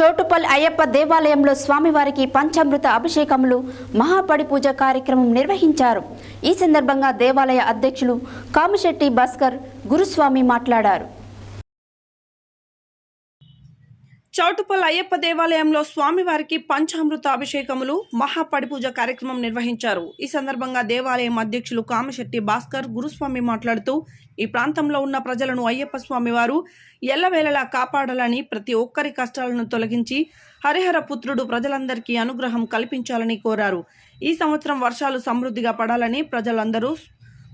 చోటుపల్ అయ్యప్ప దేవాలయంలో స్వామివారికి పంచామృత అభిషేకములు మహాపడి పూజ కార్యక్రమం నిర్వహించారు. ఈ సందర్భంగా దేవాలయ అధ్యక్షులు కామిశెట్టి భాస్కర్ గురుస్వామి మాట్లాడారు. చౌటుపల్ అయ్యప్ప దేవాలయంలో స్వామివారికి పంచామృత అభిషేకములు మహాపడిపూజ కార్యక్రమం నిర్వహించారు. ఈ సందర్భంగా దేవాలయం అధ్యక్షులు కామశెట్టి భాస్కర్ గురుస్వామి మాట్లాడుతూ ఈ ప్రాంతంలో ఉన్న ప్రజలను అయ్యప్ప స్వామివారు ఎల్లవేళలా కాపాడాలని ప్రతి ఒక్కరి కష్టాలను తొలగించి హరిహర పుత్రుడు ప్రజలందరికీ అనుగ్రహం కల్పించాలని కోరారు. ఈ సంవత్సరం వర్షాలు సమృద్ధిగా పడాలని ప్రజలందరూ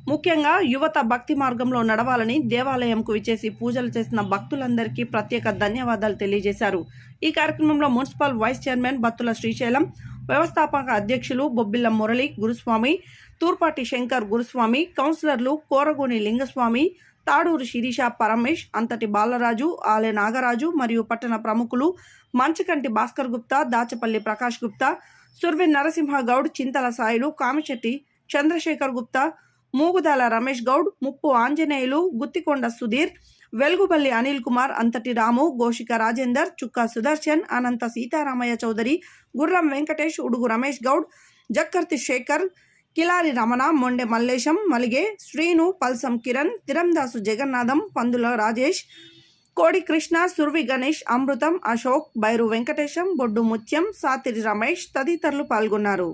ముఖ్యంగా యువత భక్తి మార్గంలో నడవాలని దేవాలయంకు విచ్చేసి పూజలు చేసిన భక్తులందరికీ ప్రత్యేక ధన్యవాదాలు తెలియజేశారు. ఈ కార్యక్రమంలో municipal vice chairman Battula Srisailam వ్యవస్థాపక అధ్యక్షులు బొబ్బిల్ల మురళి గురుస్వామి తూర్పాటి శంకర్ గురుస్వామి కౌన్సిలర్లు కోరగోని లింగస్వామి తాడూరు శిరీష పరమేష్ అంతటి బాలరాజు ఆలే నాగరాజు మరియు పట్టణ ప్రముఖులు మంచకంటి భాస్కర్ గుప్తా దాచపల్లి ప్రకాష్ గుప్తా సుర్వి నరసింహ గౌడ్ చింతల సాయిలు కామిశెట్టి చంద్రశేఖర్ గుప్తా మూగుదాల రమేష్ గౌడ్ ముప్పు ఆంజనేయులు గుత్తికొండ సుధీర్ వెలుగుబల్లి అనిల్ కుమార్ అంతటి రాము గోషిక రాజేందర్ చుక్కా సుదర్శన్ అనంత సీతారామయ్య చౌదరి గుర్రం వెంకటేష్ ఉడుగు రమేష్ గౌడ్ జక్కర్తి శేఖర్ కిలారి రమణ మొండె మల్లేశం మలిగే శ్రీను పల్సం కిరణ్ తిరందాసు జగన్నాథం పందుల రాజేష్ కోడి కృష్ణ సుర్వి గణేష్ అమృతం అశోక్ బైరు వెంకటేశం బొడ్డు ముత్యం సాతిరి రమేష్ తదితరులు పాల్గొన్నారు.